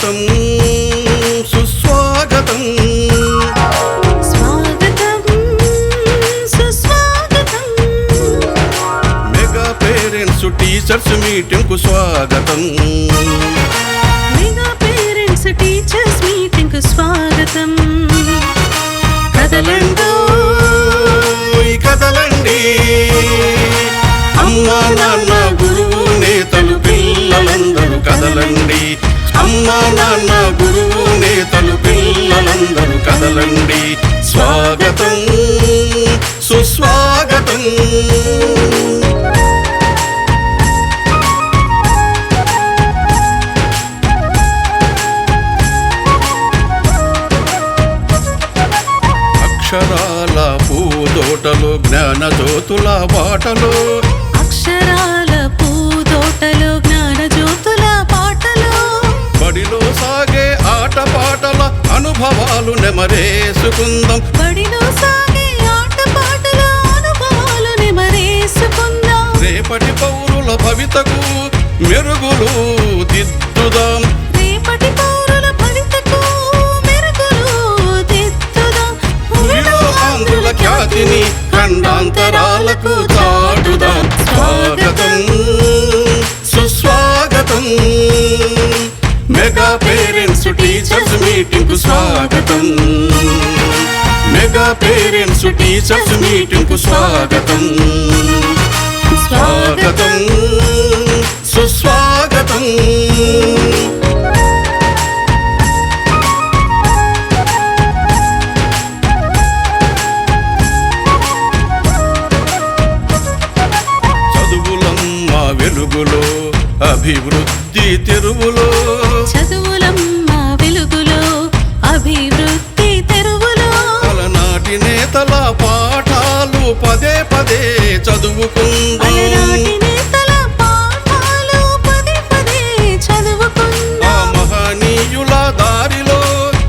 స్వాగతం సుస్వాగతం. స్వాగతం సుస్వాగతం. మెగా పేరెంట్స్ టీచర్స్ మీటింగ్కు స్వాగతం. మెగా పేరెంట్స్ టీచర్స్ రండి స్వాగతం. సుస్వాగతం. అక్షరాల పూదోటలు జ్ఞానజ్యోతుల బాటలో అనుభవాలు నెమరేసుకుందాం బడిలో సాగే ఆట పాటల అనుభవాలు నెమరేసుకుందాం రేపటి పౌరుల భవితకు మెరుగులు దిద్దుదాం. మీటింగ్కు స్వాగతం. మెగా పేరెంట్స్ టీచర్స్ మీటింగ్కు స్వాగతం. స్వాగతం. సుస్వాగతం. చదువులమ్మ వెలుగులో అభివృద్ధి తెరువులో పదే పదే చదువుకుందాం. మహనీయుల దారిలో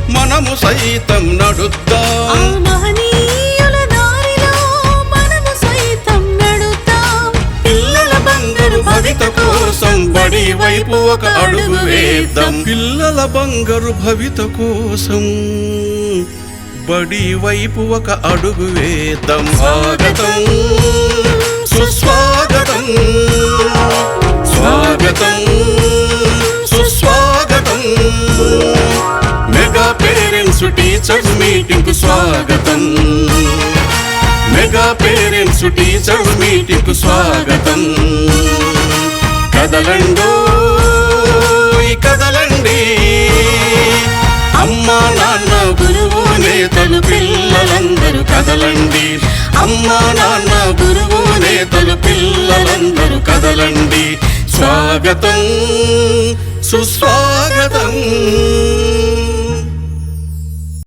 మనము సైతం నడుద్దాం. మహనీయుల దారిలో మనము సైతం నడుద్దాం. పిల్లల బంగారు భవిత కోసం బడి వైపు ఒక అడుగు వేద్దాం. పిల్లల బంగారు భవిత కోసం బడి వైపు ఒక అడుగు వేద్దాం. స్వాగతం. సుస్వాగతం. స్వాగతం. సుస్వాగతం. మెగా పేరెంట్స్ టీచర్స్ మీటింగ్కు స్వాగతం. మెగా పేరెంట్స్ టీచర్స్ మీటింగ్కు స్వాగతం. కదలండో కదలండి. అమ్మా కదలండి. అమ్మా నాన్న గురువు నేతలు పిల్లలందరూ కదలండి. స్వాగతం సుస్వాగతం.